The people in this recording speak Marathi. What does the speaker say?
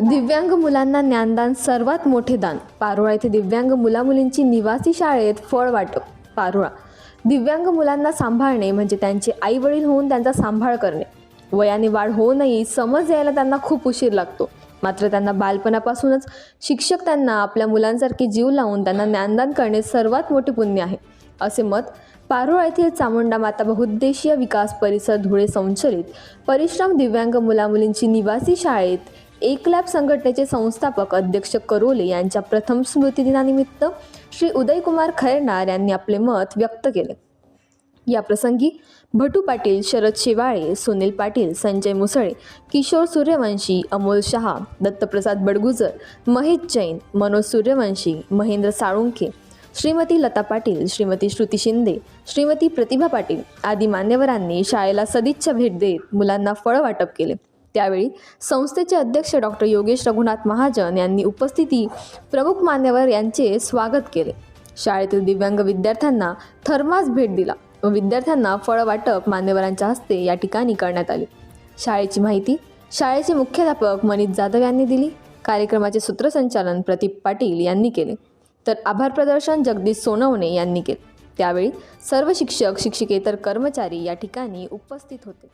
दिव्यांग मुलांना ज्ञानदान सर्वात मोठे दान. पारोळा येथे दिव्यांग मुलामुलींची निवासी शाळेत फळ वाटप. पारोळा. दिव्यांग मुलांना सांभाळणे म्हणजे त्यांचे आई वडील होऊन त्यांचा सांभाळ करणे. वयाने वाढ होऊनही समज यायला त्यांना खूप उशीर लागतो. मात्र त्यांना बालपणापासूनच शिक्षक त्यांना आपल्या मुलांसारखे जीव लावून त्यांना ज्ञानदान करणे सर्वात मोठे पुण्य आहे. असे मत पारोळा येथील चामुंडा माता बहुद्देशीय विकास परिसर धुळे संचलित परिश्रम दिव्यांग मुलामुलींची निवासी शाळेत एक लॅब संघटनेचे संस्थापक अध्यक्ष करोले यांच्या प्रथम स्मृतिदिनानिमित्त श्री उदयकुमार खैरनार यांनी आपले मत व्यक्त केले. या प्रसंगी भटू पाटील शरद शेवाळे सुनील पाटील संजय मुसळे किशोर सूर्यवंशी अमोल शहा दत्तप्रसाद बडगुजर महेश जैन मनोज सूर्यवंशी महेंद्र साळुंखे श्रीमती लता पाटील श्रीमती श्रुती शिंदे श्रीमती प्रतिभा पाटील आदी मान्यवरांनी शाळेला सदिच्छा भेट देत मुलांना फळ वाटप केले. त्यावेळी संस्थेचे अध्यक्ष डॉक्टर योगेश रघुनाथ महाजन यांनी उपस्थिती प्रमुख मान्यवर यांचे स्वागत केले. शाळेतील दिव्यांग विद्यार्थ्यांना थर्मास भेट दिला व विद्यार्थ्यांना फळ वाटप मान्यवरांच्या हस्ते या ठिकाणी करण्यात आले. शाळेची माहिती शाळेचे मुख्याध्यापक मनीष जाधव यांनी दिली. कार्यक्रमाचे सूत्रसंचालन प्रदीप पाटील यांनी केले. तर आभार प्रदर्शन जगदीश सोनवणे यांनी केले. त्यावेळी सर्व शिक्षक शिक्षिकेतर कर्मचारी या ठिकाणी उपस्थित होते.